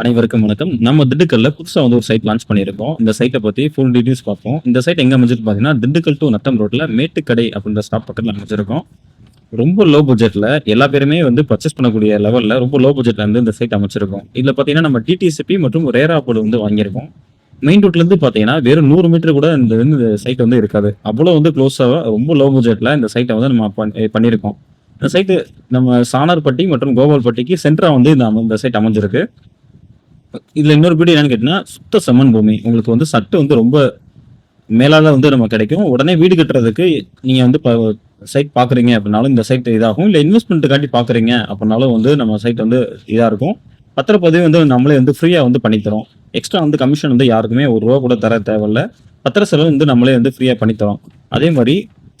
அனைவருக்கும் வணக்கம். நம்ம திண்டுக்கல்ல புதுசா வந்து ஒரு சைட் லான்ச் பண்ணியிருக்கோம். இந்த சைட்டை பத்தி ஃபுல் டீடைல்ஸ் பார்ப்போம். இந்த சைட் எங்க அமைஞ்சிருக்கு பாத்தீங்கன்னா திண்டுக்கல் டு நத்தம் ரோட்ல மேட்டுக்கடை அப்படின்ற ஸ்டாப் பக்கத்துல அமைஞ்சிருக்கோம். ரொம்ப லோ பட்ஜெட்ல எல்லா பேருமே வந்து பர்ச்சேஸ் பண்ணக்கூடிய லெவல்ல ரொம்ப லோ பட்ஜெட்ல இருந்து இந்த சைட் அமைச்சிருக்கோம் இதுல பாத்தீங்கன்னா நம்ம டிடிசிபி மற்றும் ரேரா போர்டு வந்து வாங்கியிருக்கோம். மெயின் ரோட்லேருந்து இருந்து பாத்தீங்கன்னா வெறும் நூறு மீட்டர் கூட இந்த இந்த சைட் வந்து இருக்காது. அவ்வளவு வந்து க்ளோஸாக ரொம்ப லோ பட்ஜெட்ல இந்த சைட்டை வந்து நம்ம பண்ணியிருக்கோம். இந்த சைட்டு நம்ம சாணார்பட்டி மற்றும் கோபால்பட்டிக்கு சென்டரா வந்து இந்த இந்த சைட் அமைஞ்சிருக்கு. இதில் இன்னொரு பிடி என்னன்னு கேட்டீங்கன்னா சுத்த சமன் பூமி. உங்களுக்கு வந்து சட்டு வந்து ரொம்ப மேலால வந்து நம்ம கிடைக்கும். உடனே வீடு கட்டுறதுக்கு நீங்கள் வந்து சைட் பார்க்குறீங்க அப்படின்னாலும் இந்த சைட் இதாகும். இல்லை இன்வெஸ்ட்மெண்ட்டுக்காண்டி பார்க்குறீங்க அப்படின்னாலும் வந்து நம்ம சைட் வந்து இதாக இருக்கும். பத்திரப்பதிவு வந்து நம்மளே வந்து ஃப்ரீயாக வந்து பண்ணித்தரோம். எக்ஸ்ட்ரா வந்து கமிஷன் வந்து யாருக்குமே ஒரு ரூபா கூட தர தேவையில்ல. பத்திர செலவு வந்து நம்மளே வந்து ஃப்ரீயாக பண்ணித்தரோம். அதே மாதிரி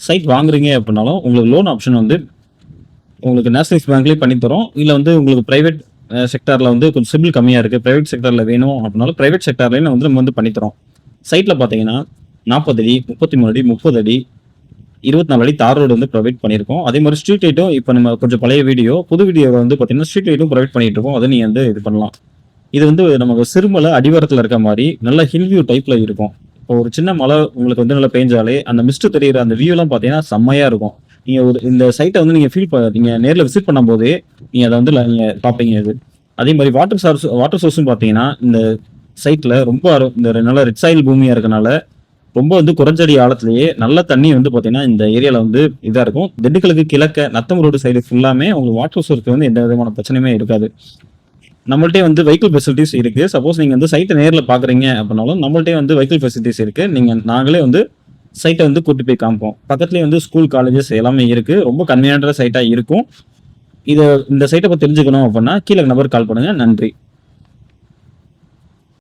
சைட் வாங்குறீங்க அப்படின்னாலும் உங்களுக்கு லோன் ஆப்ஷன் வந்து உங்களுக்கு நேஷனலைஸ் பேங்க்லேயே பண்ணித்தரோம். இல்லை வந்து உங்களுக்கு ப்ரைவேட் செக்டாரில் வந்து கொஞ்சம் சிபில் கம்மியாக இருக்குது ப்ரைவேட் செக்டாரில் வேணும் அப்படின்னாலும் ப்ரைவேட் செக்டார்லேயும் வந்து நம்ம வந்து பண்ணித்தரோம் சைட்டில் பார்த்தீங்கன்னா நாற்பது அடி முப்பத்தி மூணு அடி முப்பது அடி இருபத்தி நாலு அடி தார் ரோடு வந்து ப்ரொவைட் பண்ணியிருக்கோம். அதே மாதிரி ஸ்ட்ரீட் லைட்டும் இப்போ நம்ம கொஞ்சம் பழைய வீடியோ புது வீடியோவில் வந்து பார்த்தீங்கன்னா ஸ்ட்ரீட் லைட்டும் ப்ரொவைட் பண்ணிட்டு இருக்கோம். அதை நீங்கள் வந்து இது பண்ணலாம். இது வந்து நமக்கு சிறுமலை அடிவாரத்தில் இருக்க மாதிரி நல்ல ஹில் வியூ டைப்பில் இருக்கும். இப்போ ஒரு சின்ன மழை உங்களுக்கு வந்து நல்லா பெஞ்சாலே அந்த மிஸ்ட் தெரியுற அந்த வியூலாம் பார்த்தீங்கன்னா செம்மையாக இருக்கும். நீங்கள் ஒரு இந்த சைட்டை வந்து நீங்கள் ஃபீல் நீங்கள் நேரில் விசிட் பண்ணும்போதே நீங்கள் அதை வந்து நீங்கள் பார்ப்பீங்க இது. அதே மாதிரி வாட்டர் சோர்ஸ் வாட்டர் சோர்ஸும் பார்த்தீங்கன்னா இந்த சைட்டில் ரொம்ப இந்த நல்ல ரெட் சாயில் பூமியாக இருக்கனால ரொம்ப வந்து குறைஞ்சடி ஆழத்துலேயே நல்ல தண்ணி வந்து பார்த்தீங்கன்னா இந்த ஏரியாவில் வந்து இதாக இருக்கும். திண்டுக்கலுக்கு கிழக்க நத்தம் ரோடு சைடு ஃபுல்லாமே உங்களுக்கு வாட்டர் சோர்ஸ்க்கு வந்து எந்த விதமான பிரச்சனையுமே இருக்காது. நம்மள்ட்டே வந்து வெஹிக்கிள் ஃபெசிலிட்டிஸ் இருக்கு. சப்போஸ் நீங்க வந்து சைட்டை நேரில் பாக்குறீங்க அப்படின்னாலும் நம்மள்ட்டே வந்து வெஹிக்கிள் ஃபெசிலிட்டிஸ் இருக்கு. நீங்க நாங்களே வந்து சைட்டை வந்து கூட்டி போய் காமிப்போம். பக்கத்துலேயே வந்து ஸ்கூல் காலேஜஸ் எல்லாமே இருக்கு. ரொம்ப கன்வீனியன்டான சைட்டாக இருக்கும். இதை இந்த சைட்டை பற்றி தெரிஞ்சுக்கணும் அப்படின்னா கீழே நம்பர் கால் பண்ணுங்க. நன்றி.